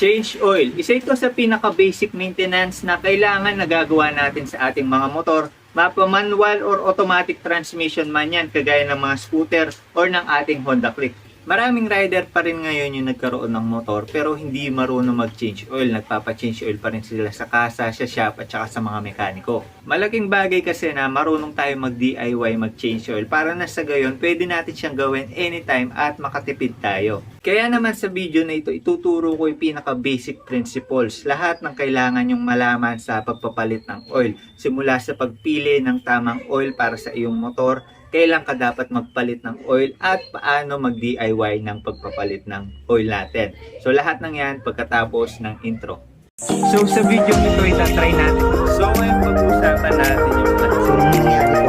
Change oil. Isa ito sa pinaka-basic maintenance na kailangan nagagawa natin sa ating mga motor. Mapa manual or automatic transmission man yan, kagaya ng mga scooter or ng ating Honda Click. Maraming rider pa rin ngayon yung nagkaroon ng motor pero hindi marunong mag-change oil. Nagpapa-change oil pa rin sila sa kasa, sa shop at saka sa mga mekaniko. Malaking bagay kasi na marunong tayo mag-DIY, mag-change oil para na sa gayon pwede natin siyang gawin anytime at makatipid tayo. Kaya naman sa video na ito, ituturo ko yung pinaka-basic principles. Lahat ng kailangan yung malaman sa pagpapalit ng oil. Simula sa pagpili ng tamang oil para sa iyong motor, kailan ka dapat magpalit ng oil at paano mag-DIY ng pagpapalit ng oil natin. So lahat ng yan pagkatapos ng intro. So sa video nito itatry natin. So ngayon pag-usapan natin yung ano. So yung nangyari po,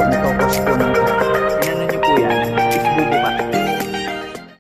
po ng Inano nyo po yan? Is bubo pa.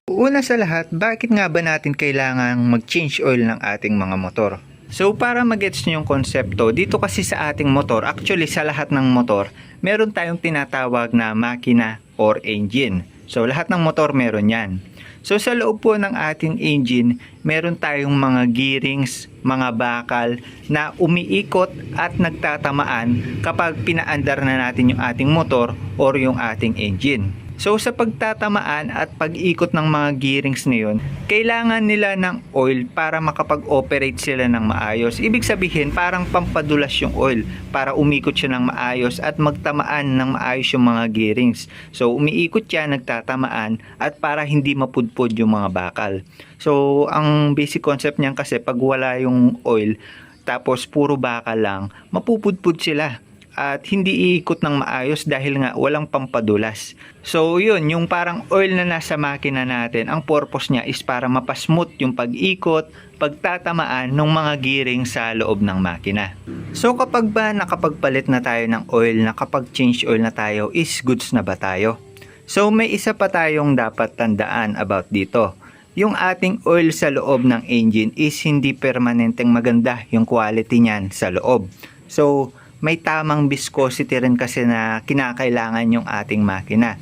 Una sa lahat, bakit nga ba natin kailangang mag-change oil ng ating mga motor? So para magets nyo yung konsepto, dito kasi sa ating motor, actually sa lahat ng motor, meron tayong tinatawag na makina or engine. So lahat ng motor meron yan. So sa loob po ng ating engine, meron tayong mga gearings, mga bakal na umiikot at nagtatamaan kapag pinaandar na natin yung ating motor or yung ating engine. So sa pagtatamaan at pag-ikot ng mga gearings na yun, kailangan nila ng oil para makapag-operate sila ng maayos. Ibig sabihin parang pampadulas yung oil para umikot siya ng maayos at magtamaan ng maayos yung mga gearings. So umiikot siya, nagtatamaan at para hindi mapudpod yung mga bakal. So ang basic concept niyan kasi pag wala yung oil tapos puro bakal lang, mapupudpud sila at hindi iikot ng maayos dahil nga walang pampadulas. So yun, yung parang oil na nasa makina natin, ang purpose niya is para mapasmooth yung pag-ikot, pagtatamaan ng mga gearing sa loob ng makina. So kapag ba nakapagpalit na tayo ng oil, nakapag-change oil na tayo, is goods na ba tayo? So may isa pa tayong dapat tandaan about dito. Yung ating oil sa loob ng engine is hindi permanenteng maganda yung quality niyan sa loob. So may tamang viscosity rin kasi na kinakailangan yung ating makina.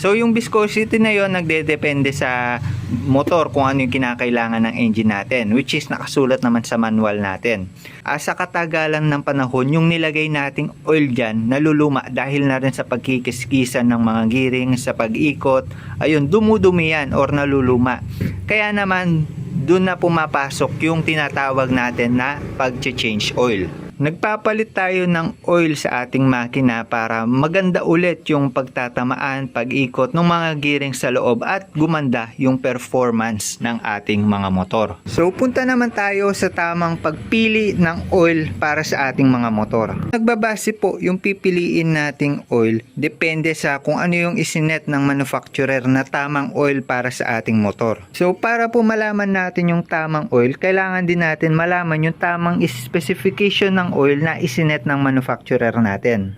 So yung viscosity na yon nagdedepende sa motor kung ano yung kinakailangan ng engine natin which is nakasulat naman sa manual natin. Ah, sa katagalan ng panahon, yung nilagay nating oil dyan naluluma dahil na rin sa pagkikiskisan ng mga gearing, sa pag-ikot, ayun, dumudumi yan or naluluma. Kaya naman, doon na pumapasok yung tinatawag natin na pag-change oil. Nagpapalit tayo ng oil sa ating makina para maganda ulit yung pagtatamaan, pag-ikot ng mga gearing sa loob at gumanda yung performance ng ating mga motor. So punta naman tayo sa tamang pagpili ng oil para sa ating mga motor. Nagbabase po yung pipiliin nating oil depende sa kung ano yung isinet ng manufacturer na tamang oil para sa ating motor. So para po malaman natin yung tamang oil, kailangan din natin malaman yung tamang specification ng oil na isinet ng manufacturer natin.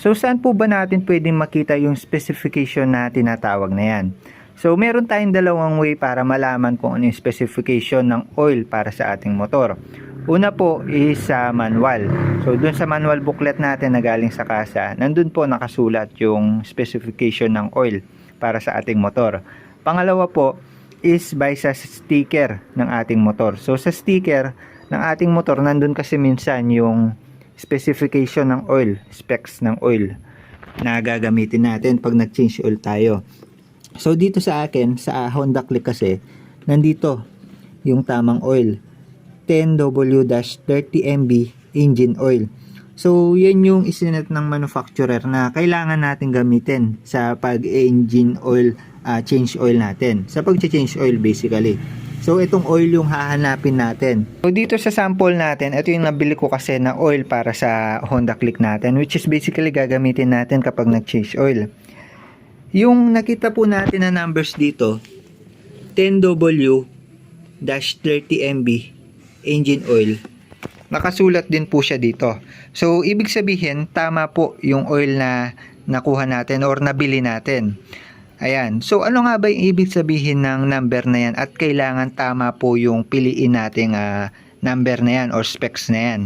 So saan po ba natin pwedeng makita yung specification na tinatawag na yan? So meron tayong dalawang way para malaman kung ano yung specification ng oil para sa ating motor. Una po is sa manual. So dun sa manual booklet natin na galing sa kasa, nandun po nakasulat yung specification ng oil para sa ating motor. Pangalawa po is by sa sticker ng ating motor. So sa sticker ng ating motor, nandun kasi minsan yung specification ng oil, specs ng oil na gagamitin natin pag nag-change oil tayo. So dito sa akin, sa Honda Click kasi, nandito yung tamang oil. 10W-30MB engine oil. So, yan yung isinet ng manufacturer na kailangan natin gamitin sa pag-engine oil, ah, change oil natin. Sa pag-change oil basically. So, itong oil yung hahanapin natin. So, dito sa sample natin, ito yung nabili ko kasi na oil para sa Honda Click natin, which is basically gagamitin natin kapag nag-change oil. Yung nakita po natin na numbers dito, 10W-30MB engine oil. Nakasulat din po siya dito. So, ibig sabihin, tama po yung oil na nakuha natin or nabili natin. Ayan. So, ano nga ba yung ibig sabihin ng number na yan at kailangan tama po yung piliin nating ah, number na yan or specs na yan.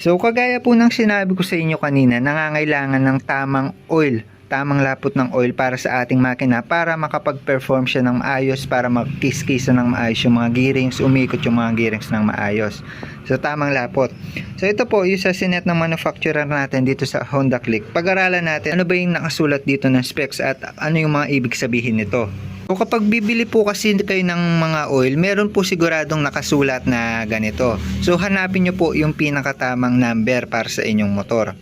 So, kagaya po ng sinabi ko sa inyo kanina, nangangailangan ng tamang oil tamang lapot ng oil para sa ating makina para makapag-perform siya ng maayos, para magkiskisa ng maayos yung mga gearings, umikot yung mga gearings ng maayos. So, tamang lapot. So, ito po, yung sa sinet ng manufacturer natin dito sa Honda Click. Pag-aralan natin, ano ba yung nakasulat dito ng specs at ano yung mga ibig sabihin nito. So, kapag bibili po kasi kayo ng mga oil, meron po siguradong nakasulat na ganito. So, hanapin nyo po yung pinakatamang number para sa inyong motor.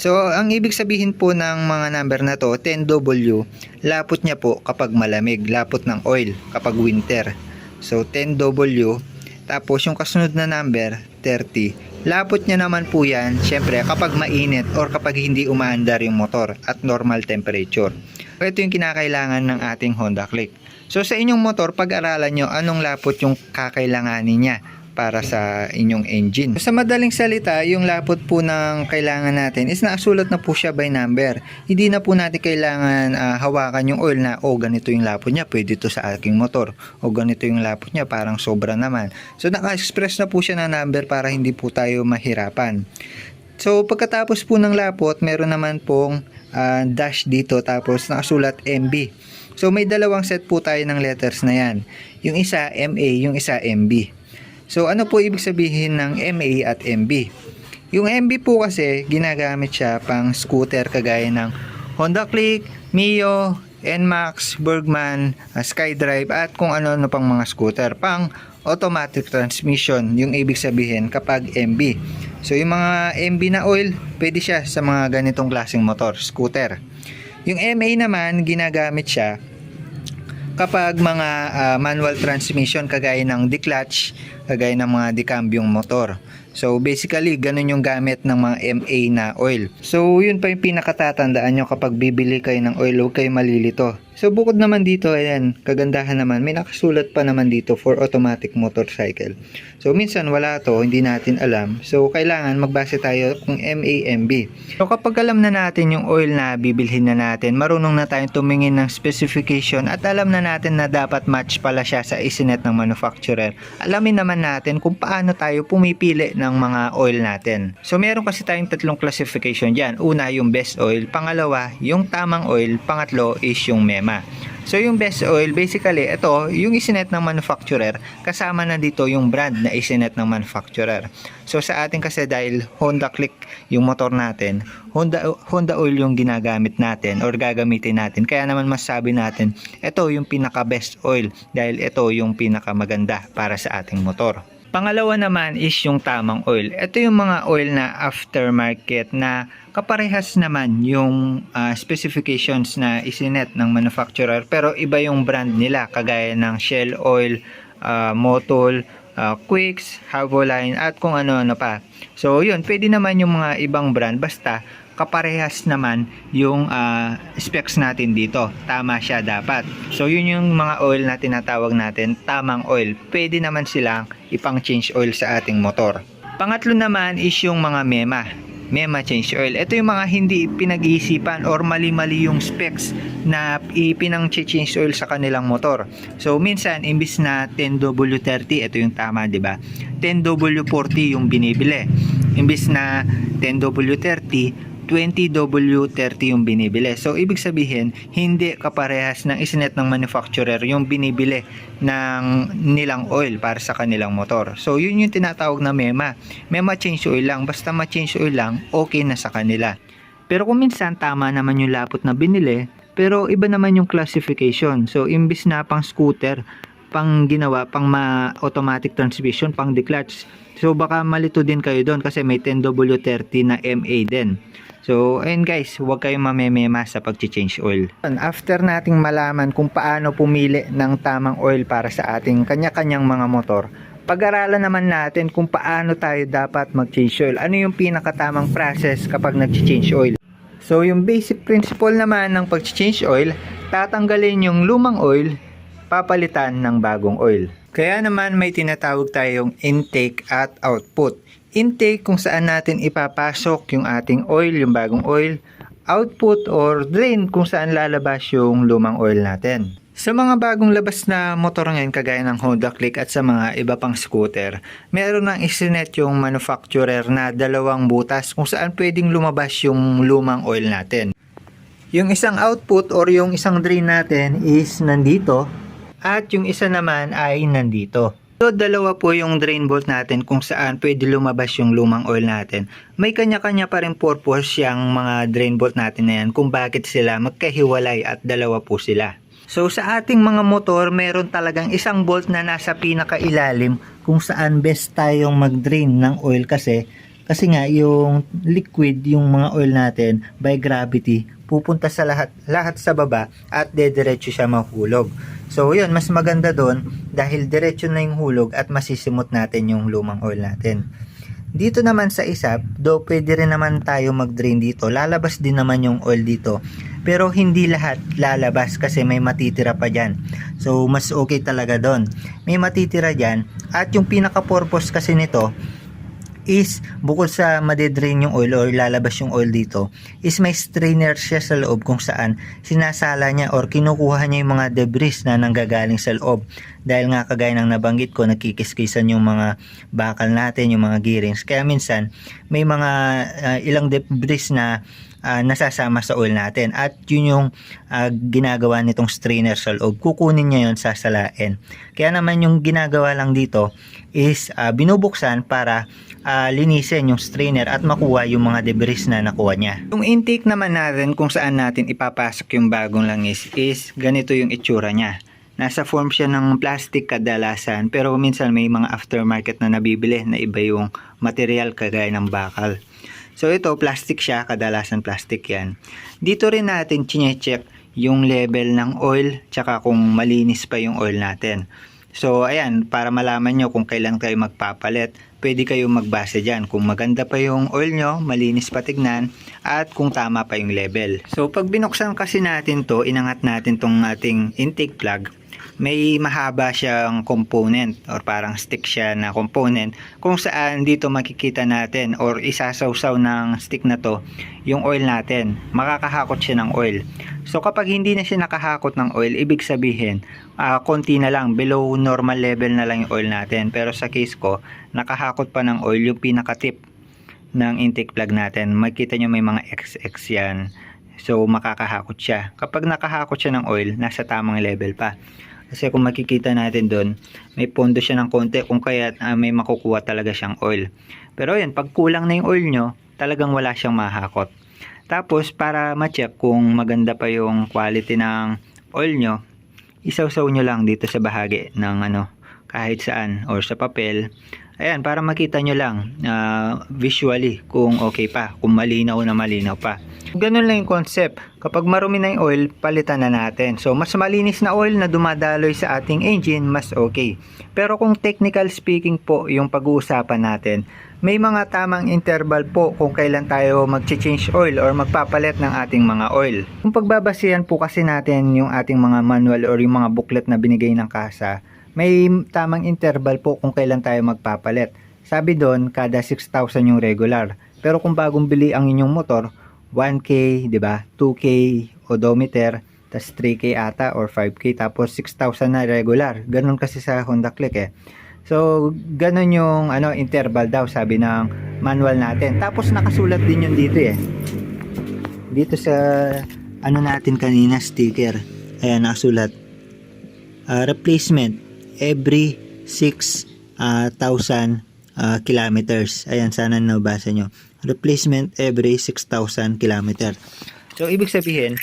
So, ang ibig sabihin po ng mga number na to, 10W, lapot niya po kapag malamig, lapot ng oil kapag winter. So, 10W, tapos yung kasunod na number, 30. Lapot niya naman po yan, syempre, kapag mainit or kapag hindi umaandar yung motor at normal temperature. So, ito yung kinakailangan ng ating Honda Click. So, sa inyong motor, pag-aralan nyo anong lapot yung kakailanganin niya para sa inyong engine. Sa madaling salita, yung lapot po ng kailangan natin is nakasulat na po siya by number. Hindi na po natin kailangan ah, hawakan yung oil na, oh ganito yung lapot niya, pwede to sa aking motor. O ganito yung lapot niya, parang sobra naman. So naka-express na po siya ng number para hindi po tayo mahirapan. So pagkatapos po ng lapot, meron naman pong ah, dash dito tapos nakasulat MB. So may dalawang set po tayo ng letters na yan. Yung isa MA, yung isa MB. So ano po ibig sabihin ng MA at MB? Yung MB po kasi ginagamit siya pang scooter kagaya ng Honda Click, Mio, NMAX, Bergman, uh, SkyDrive at kung ano-ano pang mga scooter pang automatic transmission yung ibig sabihin kapag MB. So yung mga MB na oil, pwede siya sa mga ganitong klaseng motor, scooter. Yung MA naman, ginagamit siya kapag mga ah, manual transmission kagaya ng declutch, kagaya ng mga decambyong motor. So basically, ganun yung gamit ng mga MA na oil. So yun pa yung pinakatatandaan nyo kapag bibili kayo ng oil, huwag kayo malilito. So bukod naman dito, ayan, kagandahan naman, may nakasulat pa naman dito for automatic motorcycle. So minsan wala to, hindi natin alam. So kailangan magbase tayo kung MAMB. So kapag alam na natin yung oil na bibilhin na natin, marunong na tayong tumingin ng specification at alam na natin na dapat match pala siya sa isinet ng manufacturer. Alamin naman natin kung paano tayo pumipili ng mga oil natin. So meron kasi tayong tatlong classification dyan. Una yung best oil, pangalawa yung tamang oil, pangatlo is yung MEMA. So yung best oil, basically, ito, yung isinet ng manufacturer, kasama na dito yung brand na isinet ng manufacturer. So sa atin kasi dahil Honda Click yung motor natin, Honda, Honda oil yung ginagamit natin or gagamitin natin. Kaya naman masabi natin, ito yung pinaka best oil dahil ito yung pinaka maganda para sa ating motor. Pangalawa naman is yung tamang oil. Ito yung mga oil na aftermarket na kaparehas naman yung ah, specifications na isinet ng manufacturer pero iba yung brand nila kagaya ng Shell Oil, ah, Motol, ah, Quicks, Havoline at kung ano-ano pa. So yun, pwede naman yung mga ibang brand basta kaparehas naman yung ah, specs natin dito. Tama siya dapat. So yun yung mga oil na tinatawag natin, tamang oil. Pwede naman silang ipang change oil sa ating motor. Pangatlo naman is yung mga MEMA. MEMA change oil. Ito yung mga hindi pinag-iisipan or mali-mali yung specs na ipinang change oil sa kanilang motor. So minsan imbis na 10W30, ito yung tama, 'di ba? 10W40 yung binibili. Imbis na 10W30, 20W30 yung binibili. So, ibig sabihin, hindi kaparehas ng isinet ng manufacturer yung binibili ng nilang oil para sa kanilang motor. So, yun yung tinatawag na MEMA. MEMA change oil lang. Basta ma-change oil lang, okay na sa kanila. Pero kung minsan tama naman yung lapot na binili, pero iba naman yung classification. So, imbis na pang scooter, pang ginawa, pang ma-automatic transmission, pang declutch. So, baka malito din kayo doon kasi may 10W30 na MA din. So, ayun guys, huwag kayong mamemema sa pag-change oil. After nating malaman kung paano pumili ng tamang oil para sa ating kanya-kanyang mga motor, pag-aralan naman natin kung paano tayo dapat mag-change oil. Ano yung pinakatamang process kapag nag-change oil. So, yung basic principle naman ng pag-change oil, tatanggalin yung lumang oil, papalitan ng bagong oil. Kaya naman may tinatawag tayong intake at output. Intake kung saan natin ipapasok yung ating oil, yung bagong oil. Output or drain kung saan lalabas yung lumang oil natin. Sa mga bagong labas na motor ngayon kagaya ng Honda Click at sa mga iba pang scooter, meron ng isinet yung manufacturer na dalawang butas kung saan pwedeng lumabas yung lumang oil natin. Yung isang output or yung isang drain natin is nandito at yung isa naman ay nandito. So, dalawa po yung drain bolt natin kung saan pwede lumabas yung lumang oil natin. May kanya-kanya pa rin purpose yung mga drain bolt natin na yan kung bakit sila magkahiwalay at dalawa po sila. So sa ating mga motor, meron talagang isang bolt na nasa pinakailalim kung saan best tayong mag-drain ng oil kasi kasi nga yung liquid, yung mga oil natin by gravity pupunta sa lahat lahat sa baba at dediretso siya mahulog. So yun, mas maganda doon dahil diretso na yung hulog at masisimot natin yung lumang oil natin. Dito naman sa isap, do pwede rin naman tayo mag-drain dito. Lalabas din naman yung oil dito. Pero hindi lahat lalabas kasi may matitira pa dyan. So mas okay talaga doon. May matitira dyan. At yung pinaka-purpose kasi nito is bukod sa madedrain yung oil or lalabas yung oil dito is may strainer siya sa loob kung saan sinasala niya or kinukuha niya yung mga debris na nanggagaling sa loob. Dahil nga kagaya ng nabanggit ko nagkikiskisan yung mga bakal natin yung mga gearings. Kaya minsan may mga uh, ilang debris na uh, nasasama sa oil natin. At yun yung uh, ginagawa nitong strainer sa loob. Kukunin niya yun sasalain. Kaya naman yung ginagawa lang dito is uh, binubuksan para uh, linisin yung strainer at makuha yung mga debris na nakuha niya. Yung intake naman natin kung saan natin ipapasok yung bagong langis is ganito yung itsura niya. Nasa form siya ng plastic kadalasan pero minsan may mga aftermarket na nabibili na iba yung material kagaya ng bakal. So ito plastic siya, kadalasan plastic yan. Dito rin natin chinecheck yung level ng oil tsaka kung malinis pa yung oil natin. So, ayan, para malaman nyo kung kailan kayo magpapalit, pwede kayo magbase dyan. Kung maganda pa yung oil nyo, malinis pa tignan, at kung tama pa yung level. So, pag binuksan kasi natin to, inangat natin tong ating intake plug, may mahaba siyang component or parang stick siya na component kung saan dito makikita natin or isasawsaw ng stick na to yung oil natin. Makakahakot siya ng oil. So kapag hindi na siya nakahakot ng oil, ibig sabihin, uh, konti na lang, below normal level na lang yung oil natin. Pero sa case ko, nakahakot pa ng oil yung pinaka-tip ng intake plug natin. Makita nyo may mga XX yan. So makakahakot siya. Kapag nakahakot siya ng oil, nasa tamang level pa. Kasi kung makikita natin doon, may pondo siya ng konti kung kaya uh, may makukuha talaga siyang oil. Pero yan, pag kulang na yung oil nyo, talagang wala siyang mahakot. Tapos, para ma-check kung maganda pa yung quality ng oil nyo, isawsaw nyo lang dito sa bahagi ng ano, kahit saan or sa papel. Ayan, para makita nyo lang uh, visually kung okay pa, kung malinaw na malinaw pa. Ganun lang yung concept. Kapag marumi na yung oil, palitan na natin. So, mas malinis na oil na dumadaloy sa ating engine, mas okay. Pero kung technical speaking po yung pag-uusapan natin, may mga tamang interval po kung kailan tayo mag-change oil or magpapalit ng ating mga oil. Kung pagbabasihan po kasi natin yung ating mga manual or yung mga booklet na binigay ng kasa, may tamang interval po kung kailan tayo magpapalit. Sabi doon, kada 6,000 yung regular. Pero kung bagong bili ang inyong motor, 1K, 'di ba? 2K odometer, tas 3K ata or 5K tapos 6,000 na regular. Ganun kasi sa Honda Click eh. So, ganun yung ano interval daw sabi ng manual natin. Tapos nakasulat din yun dito eh. Dito sa ano natin kanina sticker. Ayan nakasulat. Uh, replacement every 6,000 uh, kilometers. Ayan sana nabasa nyo replacement every 6,000 km. So, ibig sabihin,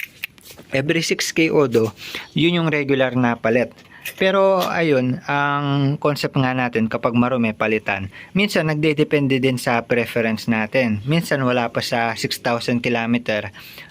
every 6K odo, yun yung regular na palit. Pero ayun, ang concept nga natin kapag marumi palitan, minsan nagdedepende din sa preference natin. Minsan wala pa sa 6,000 km,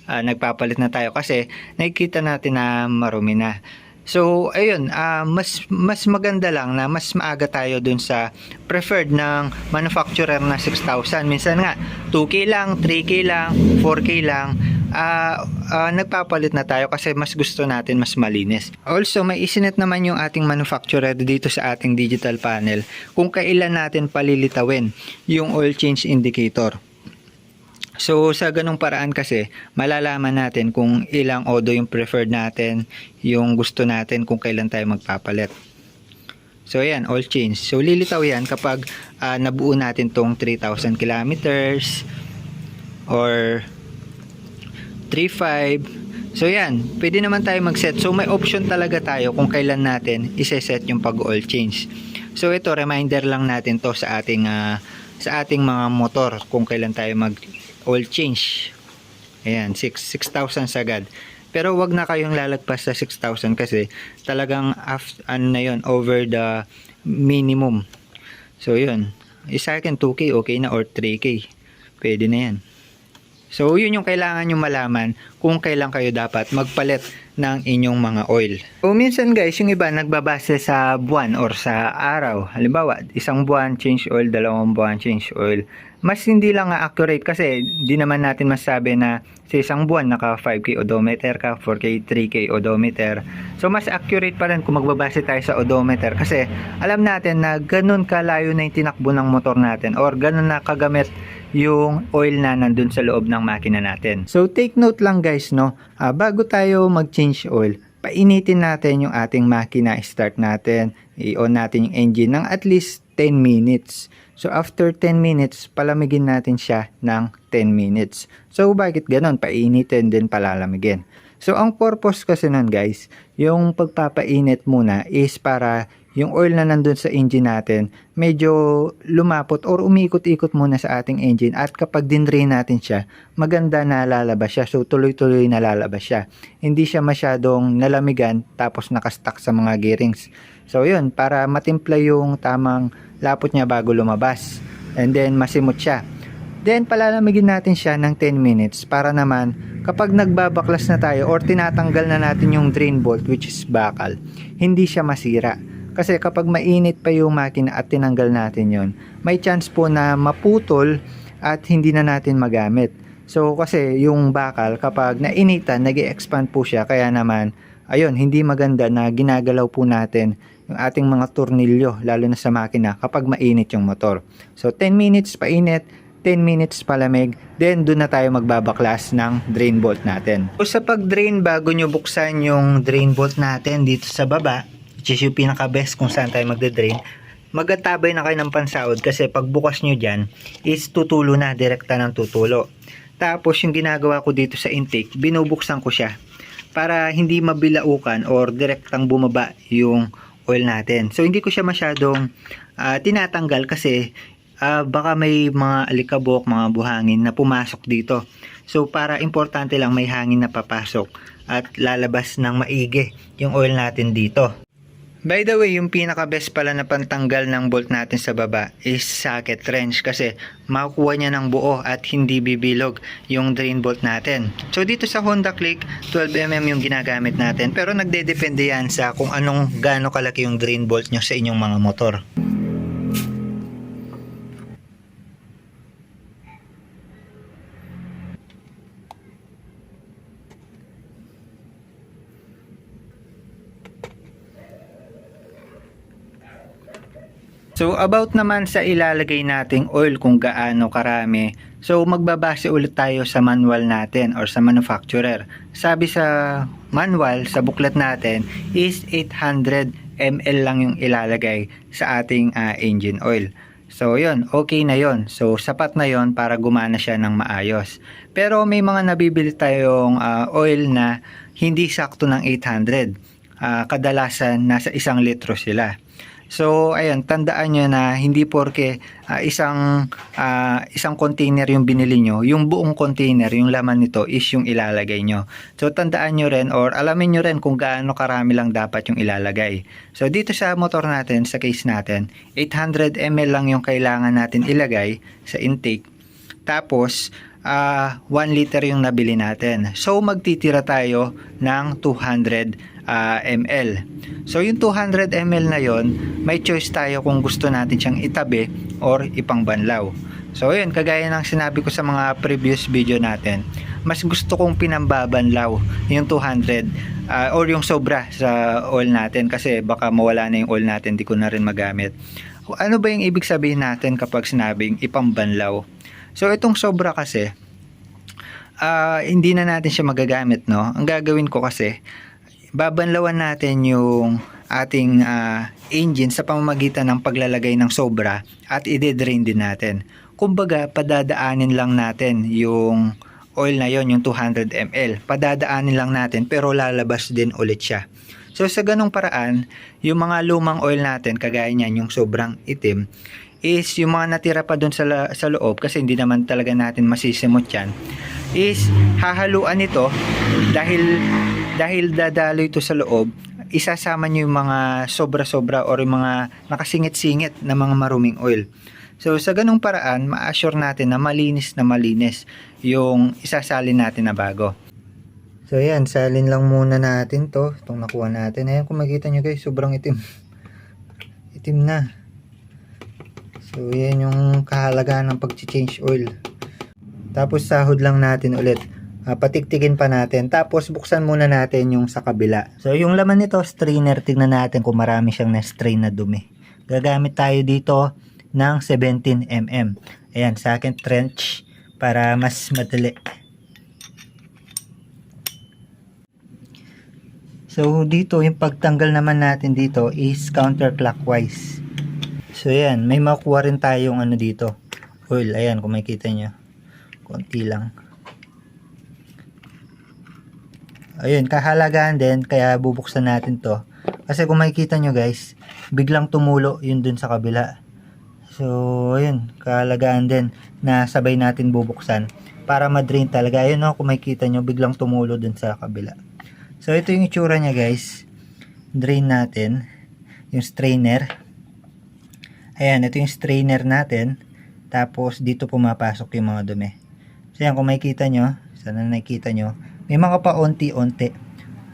uh, nagpapalit na tayo kasi nakikita natin na marumi na. So, ayun, uh, mas mas maganda lang na mas maaga tayo dun sa preferred ng manufacturer na 6,000. Minsan nga, 2K lang, 3K lang, 4K lang. Uh, uh, nagpapalit na tayo kasi mas gusto natin mas malinis. Also, may isinet naman yung ating manufacturer dito sa ating digital panel kung kailan natin palilitawin yung oil change indicator. So sa ganung paraan kasi malalaman natin kung ilang odo yung preferred natin, yung gusto natin kung kailan tayo magpapalit. So ayan, all change. So lilitaw yan kapag uh, nabuo natin tong 3,000 kilometers or 3,500 So yan, pwede naman tayo mag-set. So may option talaga tayo kung kailan natin iseset yung pag-oil change. So ito, reminder lang natin to sa ating ah, sa ating mga motor kung kailan tayo mag-oil change. Ayan, 6 6,000 sagad. Pero wag na kayong lalagpas sa 6,000 kasi talagang af, ano na yun, over the minimum. So yun, isa akin 2K okay na or 3K. Pwede na yan. So, yun yung kailangan nyo malaman kung kailan kayo dapat magpalit ng inyong mga oil. So, minsan guys, yung iba nagbabase sa buwan or sa araw. Halimbawa, isang buwan change oil, dalawang buwan change oil. Mas hindi lang nga accurate kasi di naman natin masabi na sa isang buwan naka 5K odometer ka, 4K, 3K odometer. So, mas accurate pa rin kung magbabase tayo sa odometer kasi alam natin na ganun kalayo na yung tinakbo ng motor natin or ganun na kagamit yung oil na nandun sa loob ng makina natin. So take note lang guys no, ah, bago tayo mag-change oil, painitin natin yung ating makina, start natin, i-on natin yung engine ng at least 10 minutes. So after 10 minutes, palamigin natin siya ng 10 minutes. So bakit ganon? Painitin din palalamigin. So ang purpose kasi nun guys, yung pagpapainit muna is para yung oil na nandun sa engine natin medyo lumapot or umikot-ikot muna sa ating engine at kapag dinrain natin siya, maganda na lalabas siya. So tuloy-tuloy na lalabas siya. Hindi siya masyadong nalamigan tapos nakastuck sa mga gearings. So yun, para matimpla yung tamang lapot niya bago lumabas. And then masimot siya. Then palalamigin natin siya ng 10 minutes para naman kapag nagbabaklas na tayo or tinatanggal na natin yung drain bolt which is bakal, hindi siya masira. Kasi kapag mainit pa yung makina at tinanggal natin yon, may chance po na maputol at hindi na natin magamit. So kasi yung bakal kapag nainitan, nag expand po siya kaya naman ayun, hindi maganda na ginagalaw po natin yung ating mga tornilyo lalo na sa makina kapag mainit yung motor. So 10 minutes painit, 10 minutes palamig, then doon na tayo magbabaklas ng drain bolt natin. So sa pag-drain bago nyo buksan yung drain bolt natin dito sa baba, which is yung pinaka-best kung saan tayo magde-drain, magatabay na kayo ng pansahod kasi pag bukas nyo dyan is tutulo na, direkta ng tutulo. Tapos yung ginagawa ko dito sa intake, binubuksan ko siya para hindi mabilaukan or direktang bumaba yung oil natin. So hindi ko siya masyadong ah, tinatanggal kasi ah, baka may mga alikabok, mga buhangin na pumasok dito. So para importante lang may hangin na papasok at lalabas ng maigi yung oil natin dito. By the way, yung pinaka-best pala na pantanggal ng bolt natin sa baba is socket wrench kasi makukuha niya ng buo at hindi bibilog yung drain bolt natin. So dito sa Honda Click, 12mm yung ginagamit natin pero nagdedepende yan sa kung anong gaano kalaki yung drain bolt nyo sa inyong mga motor. So about naman sa ilalagay nating oil kung gaano karami. So magbabase ulit tayo sa manual natin or sa manufacturer. Sabi sa manual, sa booklet natin is 800 ml lang yung ilalagay sa ating ah, engine oil. So yun, okay na yon. So sapat na yon para gumana siya ng maayos. Pero may mga nabibili tayong ah, oil na hindi sakto ng 800. Ah, kadalasan nasa isang litro sila. So, ayun, tandaan nyo na hindi porke ah, isang ah, isang container yung binili nyo, yung buong container, yung laman nito is yung ilalagay nyo. So, tandaan nyo rin or alamin nyo rin kung gaano karami lang dapat yung ilalagay. So, dito sa motor natin, sa case natin, 800 ml lang yung kailangan natin ilagay sa intake. Tapos, ah 1 liter yung nabili natin. So, magtitira tayo ng 200 ah, ml. So, yung 200 ml na yon may choice tayo kung gusto natin siyang itabi or ipangbanlaw. So, yun, kagaya ng sinabi ko sa mga previous video natin, mas gusto kong pinambabanlaw yung 200 ah, or yung sobra sa oil natin kasi baka mawala na yung oil natin, di ko na rin magamit. Ano ba yung ibig sabihin natin kapag sinabing ipambanlaw? So, itong sobra kasi, ah, hindi na natin siya magagamit, no? Ang gagawin ko kasi, babanlawan natin yung ating ah, engine sa pamamagitan ng paglalagay ng sobra at i-drain din natin. Kumbaga, padadaanin lang natin yung oil na yon yung 200 ml. Padadaanin lang natin pero lalabas din ulit siya. So sa ganong paraan, yung mga lumang oil natin, kagaya niyan yung sobrang itim, is yung mga natira pa doon sa, sa loob kasi hindi naman talaga natin masisimot yan is hahaluan ito dahil dahil dadalo ito sa loob isasama nyo yung mga sobra-sobra or yung mga nakasingit-singit na mga maruming oil. So sa ganung paraan ma-assure natin na malinis na malinis yung isasalin natin na bago. So yan salin lang muna natin to itong nakuha natin. Ayan kung makita nyo guys sobrang itim. Itim na So, yan yung kahalagaan ng pag-change oil. Tapos, sahod lang natin ulit. Ah, patiktikin pa natin. Tapos, buksan muna natin yung sa kabila. So, yung laman nito, strainer. Tingnan natin kung marami siyang na-strain na dumi. Gagamit tayo dito ng 17mm. Ayan, sa akin trench para mas madali. So, dito, yung pagtanggal naman natin dito is counterclockwise. So yan, may makuha rin tayong ano dito. Oil, ayan kung makikita nyo. Konti lang. Ayun, kahalagaan din, kaya bubuksan natin to. Kasi kung makikita nyo guys, biglang tumulo yun dun sa kabila. So, ayun, kahalagaan din na sabay natin bubuksan para ma-drain talaga. Ayun no, kung makikita nyo, biglang tumulo dun sa kabila. So, ito yung itsura niya guys. Drain natin. Yung strainer. Ayan, ito yung strainer natin. Tapos, dito pumapasok yung mga dumi. So, yan, kung makikita nyo, sana nakikita nyo, may mga paunti-unti.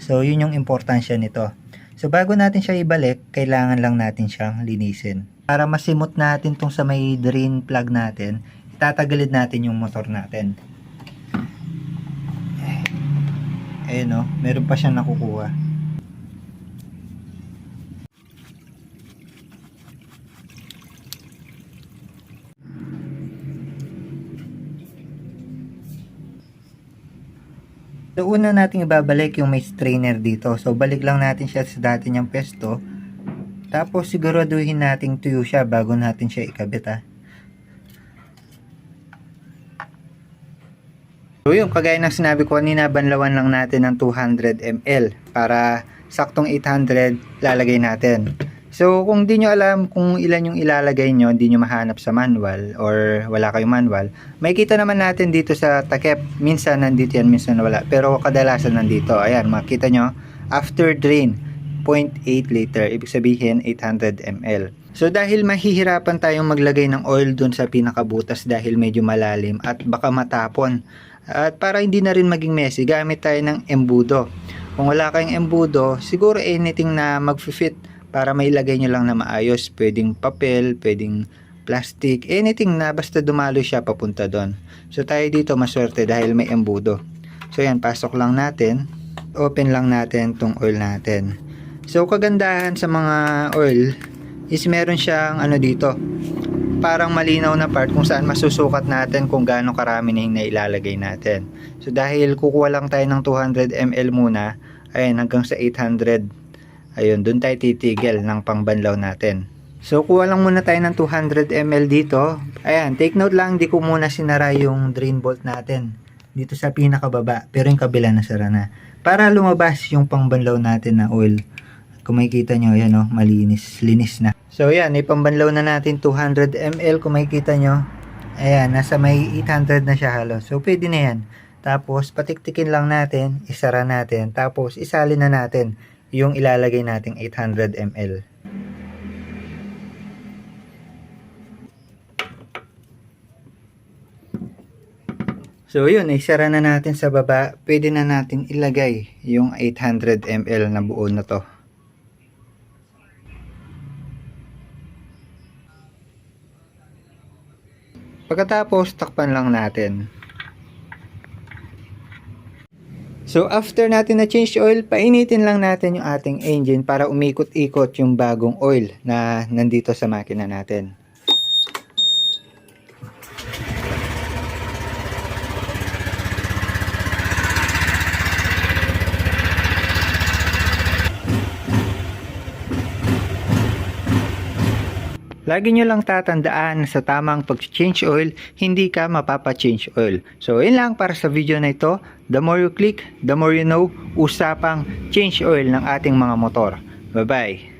So, yun yung importansya nito. So, bago natin siya ibalik, kailangan lang natin siyang linisin. Para masimot natin tong sa may drain plug natin, itatagilid natin yung motor natin. Ayun o, meron pa siyang nakukuha. So, una natin ibabalik yung may strainer dito. So, balik lang natin siya sa dati niyang pesto. Tapos, siguraduhin nating tuyo siya bago natin siya ikabit ah. So, yung kagaya ng sinabi ko kanina, banlawan lang natin ng 200 ml para saktong 800 lalagay natin. So, kung di nyo alam kung ilan yung ilalagay nyo, di nyo mahanap sa manual or wala kayong manual, may kita naman natin dito sa takip. Minsan nandito yan, minsan wala. Pero kadalasan nandito. Ayan, makita nyo. After drain, 0.8 liter. Ibig sabihin, 800 ml. So, dahil mahihirapan tayong maglagay ng oil dun sa pinakabutas dahil medyo malalim at baka matapon. At para hindi na rin maging messy, gamit tayo ng embudo. Kung wala kayong embudo, siguro anything na mag-fit para may lagay nyo lang na maayos. Pwedeng papel, pwedeng plastic, anything na basta dumalo siya papunta doon. So tayo dito maswerte dahil may embudo. So yan, pasok lang natin. Open lang natin tong oil natin. So kagandahan sa mga oil is meron siyang ano dito. Parang malinaw na part kung saan masusukat natin kung gaano karami na yung nailalagay natin. So dahil kukuha lang tayo ng 200 ml muna, ayun hanggang sa 800 Ayun, doon tayo titigil ng pangbanlaw natin. So, kuha lang muna tayo ng 200 ml dito. Ayan, take note lang, di ko muna sinara yung drain bolt natin. Dito sa pinakababa, pero yung kabila nasara na. Para lumabas yung pangbanlaw natin na oil. Kung makikita nyo, ayan o, malinis, linis na. So, ayan, ipambanlaw na natin 200 ml. Kung makikita nyo, ayan, nasa may 800 na siya halos. So, pwede na yan. Tapos, patiktikin lang natin, isara natin, tapos isalin na natin yung ilalagay nating 800 ml. So yun, isara na natin sa baba. Pwede na natin ilagay yung 800 ml na buo na to. Pagkatapos, takpan lang natin. So after natin na change oil, painitin lang natin yung ating engine para umikot-ikot yung bagong oil na nandito sa makina natin. Lagi nyo lang tatandaan sa tamang pag-change oil, hindi ka mapapa-change oil. So, yun lang para sa video na ito. The more you click, the more you know, usapang change oil ng ating mga motor. Bye-bye!